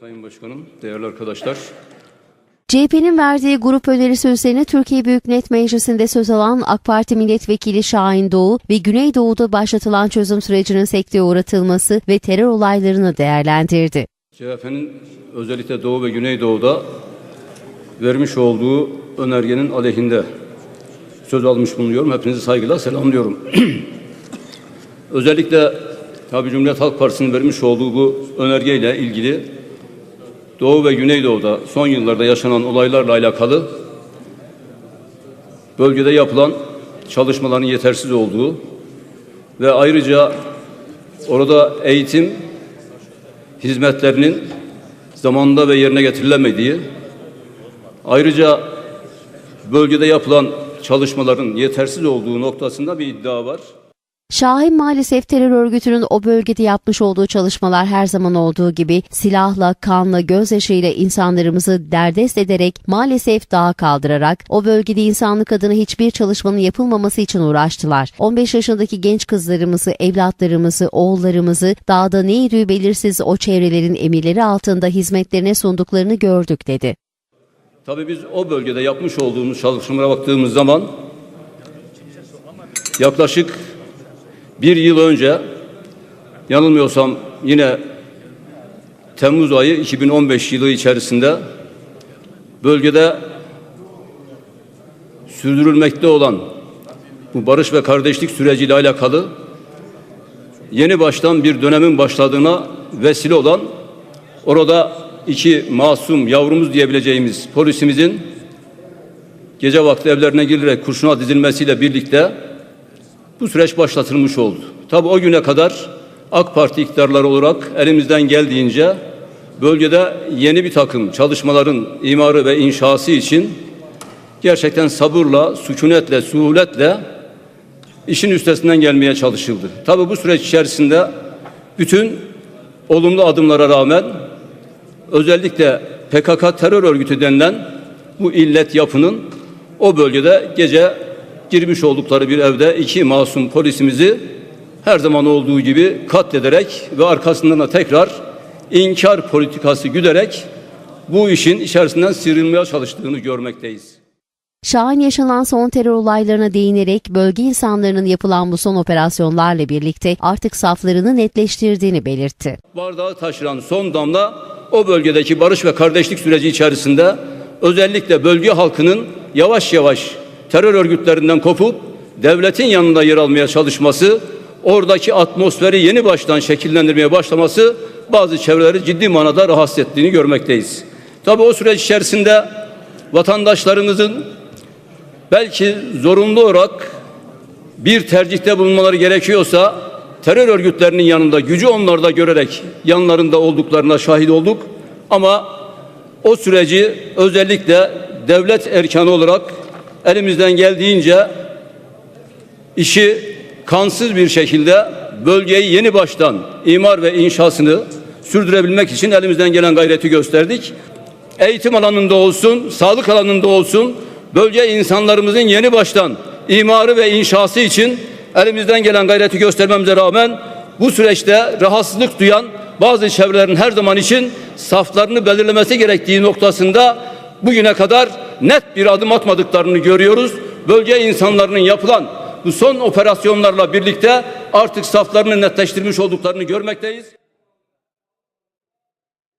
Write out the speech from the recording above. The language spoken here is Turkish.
Sayın Başkanım, değerli arkadaşlar. CHP'nin verdiği grup önerisi üzerine Türkiye Büyük Millet Meclisi'nde söz alan AK Parti Milletvekili Şahin Doğu ve Güneydoğu'da başlatılan çözüm sürecinin sekteye uğratılması ve terör olaylarını değerlendirdi. CHP'nin özellikle Doğu ve Güneydoğu'da vermiş olduğu önergenin aleyhinde söz almış bulunuyorum. Hepinizi saygıyla selamlıyorum. özellikle tabi Cumhuriyet Halk Partisi'nin vermiş olduğu bu önergeyle ilgili Doğu ve Güneydoğu'da son yıllarda yaşanan olaylarla alakalı bölgede yapılan çalışmaların yetersiz olduğu ve ayrıca orada eğitim hizmetlerinin zamanında ve yerine getirilemediği, ayrıca bölgede yapılan çalışmaların yetersiz olduğu noktasında bir iddia var. Şahin maalesef terör örgütünün o bölgede yapmış olduğu çalışmalar her zaman olduğu gibi silahla, kanla, gözyaşıyla insanlarımızı derdest ederek maalesef dağa kaldırarak o bölgede insanlık adına hiçbir çalışmanın yapılmaması için uğraştılar. 15 yaşındaki genç kızlarımızı, evlatlarımızı, oğullarımızı dağda ne yürüyü belirsiz o çevrelerin emirleri altında hizmetlerine sunduklarını gördük dedi. Tabii biz o bölgede yapmış olduğumuz çalışmalara baktığımız zaman yaklaşık bir yıl önce yanılmıyorsam yine Temmuz ayı 2015 yılı içerisinde bölgede sürdürülmekte olan bu barış ve kardeşlik süreciyle alakalı yeni baştan bir dönemin başladığına vesile olan orada iki masum yavrumuz diyebileceğimiz polisimizin gece vakti evlerine girerek kurşuna dizilmesiyle birlikte bu süreç başlatılmış oldu. Tabi o güne kadar AK Parti iktidarları olarak elimizden geldiğince bölgede yeni bir takım çalışmaların imarı ve inşası için gerçekten sabırla, sükunetle, suhuletle işin üstesinden gelmeye çalışıldı. Tabi bu süreç içerisinde bütün olumlu adımlara rağmen özellikle PKK terör örgütü denilen bu illet yapının o bölgede gece girmiş oldukları bir evde iki masum polisimizi her zaman olduğu gibi katlederek ve arkasından da tekrar inkar politikası güderek bu işin içerisinden sıyrılmaya çalıştığını görmekteyiz. Şahin yaşanan son terör olaylarına değinerek bölge insanlarının yapılan bu son operasyonlarla birlikte artık saflarını netleştirdiğini belirtti. Bardağı taşıran son damla o bölgedeki barış ve kardeşlik süreci içerisinde özellikle bölge halkının yavaş yavaş terör örgütlerinden kopup devletin yanında yer almaya çalışması, oradaki atmosferi yeni baştan şekillendirmeye başlaması bazı çevreleri ciddi manada rahatsız ettiğini görmekteyiz. Tabi o süreç içerisinde vatandaşlarımızın belki zorunlu olarak bir tercihte bulunmaları gerekiyorsa terör örgütlerinin yanında gücü onlarda görerek yanlarında olduklarına şahit olduk. Ama o süreci özellikle devlet erkanı olarak elimizden geldiğince işi kansız bir şekilde bölgeyi yeni baştan imar ve inşasını sürdürebilmek için elimizden gelen gayreti gösterdik. Eğitim alanında olsun, sağlık alanında olsun bölge insanlarımızın yeni baştan imarı ve inşası için elimizden gelen gayreti göstermemize rağmen bu süreçte rahatsızlık duyan bazı çevrelerin her zaman için saflarını belirlemesi gerektiği noktasında bugüne kadar net bir adım atmadıklarını görüyoruz. Bölge insanlarının yapılan bu son operasyonlarla birlikte artık saflarını netleştirmiş olduklarını görmekteyiz.